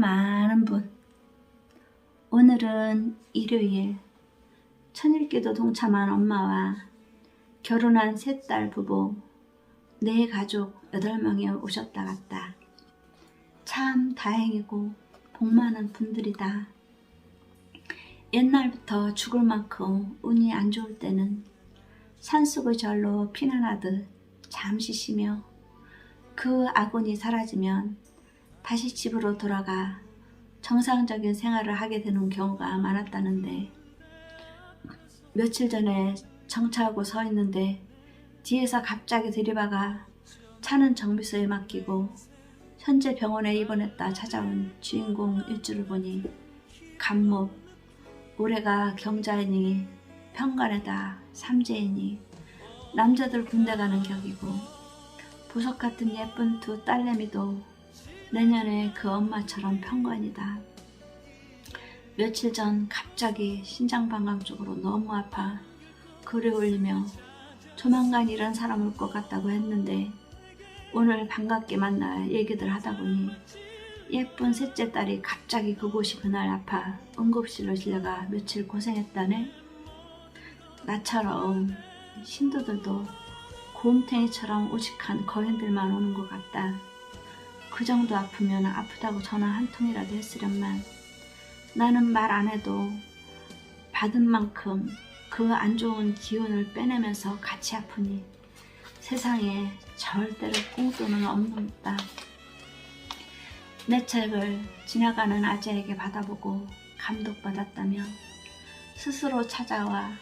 복 많은 분. 오늘은 일요일. 천일기도 동참한 엄마와 결혼한 셋 딸 부부, 네 가족 여덟 명이 오셨다 갔다. 참 다행이고 복 많은 분들이다. 옛날부터 죽을 만큼 운이 안 좋을 때는 산속의 절로 피난하듯 잠시 쉬며 그 악운이 사라지면 다시 집으로 돌아가 정상적인 생활을 하게 되는 경우가 많았다는데 며칠 전에 정차하고 서 있는데 뒤에서 갑자기 들이박아 차는 정비소에 맡기고 현재 병원에 입원했다 찾아온 주인공 일주를 보니 간목 올해가 경자이니 평간에다 삼재이니 남자들 군대 가는 격이고 보석 같은 예쁜 두 딸내미도 내년에 그 엄마처럼 평관이다. 며칠 전 갑자기 신장방광 쪽으로 너무 아파 글을 올리며 조만간 이런 사람 올 것 같다고 했는데 오늘 반갑게 만나 얘기들 하다 보니 예쁜 셋째 딸이 갑자기 그곳이 그날 아파 응급실로 실려가 며칠 고생했다네. 나처럼 신도들도 곰탱이처럼 오직한 거인들만 오는 것 같다. 그 정도 아프면 아프다고 전화 한 통이라도 했으련만 나는 말 안 해도 받은 만큼 그 안 좋은 기운을 빼내면서 같이 아프니 세상에 절대로 꽁돈은 없는다. 내 책을 지나가는 아재에게 받아보고 감동받았다며 스스로 찾아와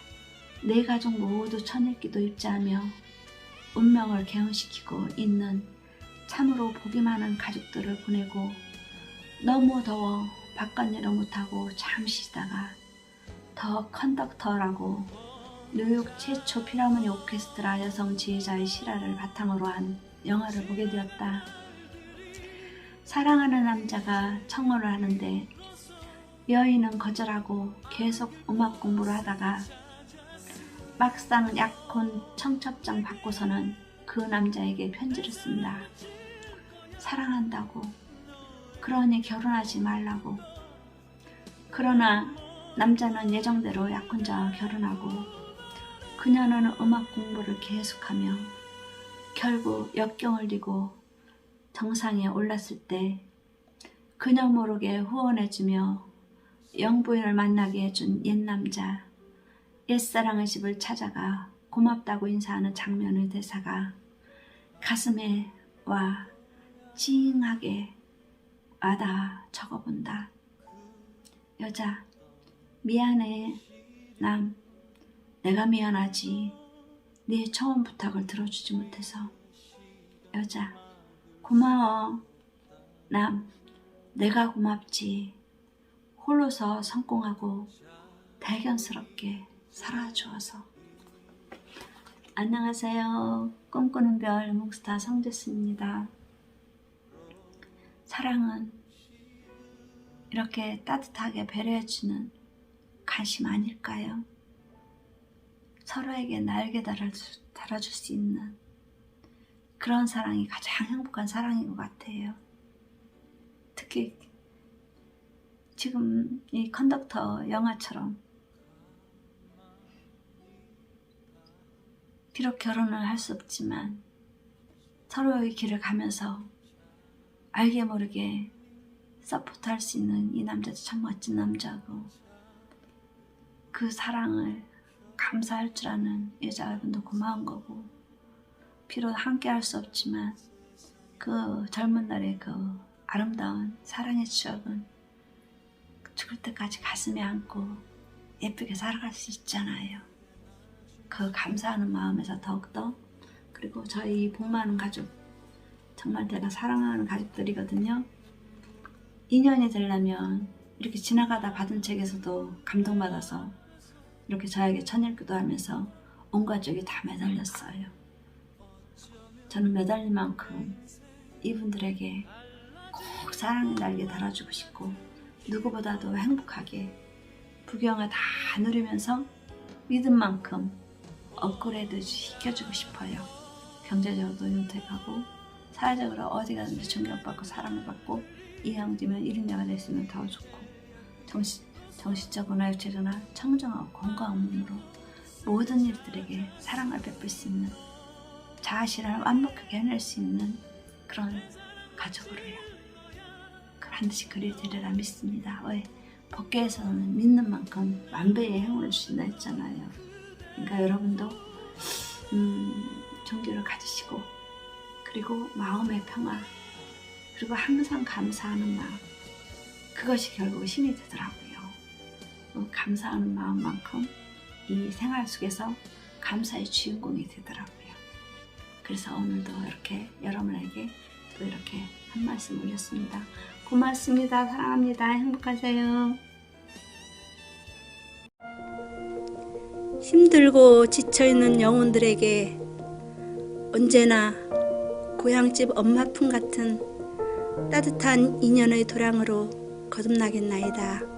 내 가족 모두 천일기도 입자하며 운명을 개운시키고 있는 참으로 복이 많은 가족들을 보내고 너무 더워 바깥 일을 못하고 잠시 쉬다가 더 컨덕터라고 뉴욕 최초 피라모니 오케스트라 여성 지휘자의 실화를 바탕으로 한 영화를 보게 되었다. 사랑하는 남자가 청혼을 하는데 여인은 거절하고 계속 음악 공부를 하다가 막상 약혼 청첩장 받고서는 그 남자에게 편지를 쓴다. 사랑한다고. 그러니 결혼하지 말라고. 그러나 남자는 예정대로 약혼자와 결혼하고 그녀는 음악 공부를 계속하며 결국 역경을 띠고 정상에 올랐을 때 그녀 모르게 후원해주며 영부인을 만나게 해준 옛 남자 옛사랑의 집을 찾아가 고맙다고 인사하는 장면의 대사가 가슴에 와 찡하게 와다 적어본다. 여자 미안해 남. 내가 미안하지. 네 처음 부탁을 들어주지 못해서. 여자 고마워 남. 내가 고맙지. 홀로서 성공하고 대견스럽게 살아주어서. 안녕하세요. 꿈꾸는 별 몽스타 성재스입니다 사랑은 이렇게 따뜻하게 배려해주는 관심 아닐까요? 서로에게 날개 달아주, 달아줄 수 있는 그런 사랑이 가장 행복한 사랑인 것 같아요. 특히 지금 이 컨덕터 영화처럼 비록 결혼을 할 수 없지만 서로의 길을 가면서 알게 모르게 서포트 할 수 있는 이 남자도 참 멋진 남자고 그 사랑을 감사할 줄 아는 여자분도 고마운 거고 비록 함께 할 수 없지만 그 젊은 날의 그 아름다운 사랑의 추억은 죽을 때까지 가슴에 안고 예쁘게 살아갈 수 있잖아요. 그 감사하는 마음에서 더욱더 그리고 저희 복 많은 가족 정말 제가 사랑하는 가족들이거든요. 인연이 되려면 이렇게 지나가다 받은 책에서도 감동받아서 이렇게 저에게 천일기도 하면서 온 가족이 다 매달렸어요. 저는 매달릴 만큼 이분들에게 꼭 사랑의 날개 달아주고 싶고 누구보다도 행복하게 부경을 다 누리면서 믿은 만큼 업그레이드 시켜주고 싶어요. 경제적으로도 윤택하고 사회적으로 어디 가든지 존경받고 사랑을 받고 이양되면 1인자가 됐으면 더 좋고 정신, 정신적으로나 육체적으로나 청정하고 건강한 몸으로 모든 일들에게 사랑을 베풀 수 있는 자아실현을 완벽하게 해낼 수 있는 그런 가족으로요. 반드시 그리 되리라 믿습니다. 왜? 법계에서는 믿는 만큼 만배의 행운을 주신다 했잖아요. 그러니까 여러분도 음, 종교를 가지시고 그리고 마음의 평화 그리고 항상 감사하는 마음 그것이 결국 힘이 되더라고요. 어, 감사하는 마음만큼 이 생활 속에서 감사의 주인공이 되더라고요. 그래서 오늘도 이렇게 여러분에게 또 이렇게 한 말씀 올렸습니다. 고맙습니다. 사랑합니다. 행복하세요. 힘들고 지쳐있는 영혼들에게 언제나 고향집 엄마 품 같은 따뜻한 인연의 도량으로 거듭나겠나이다.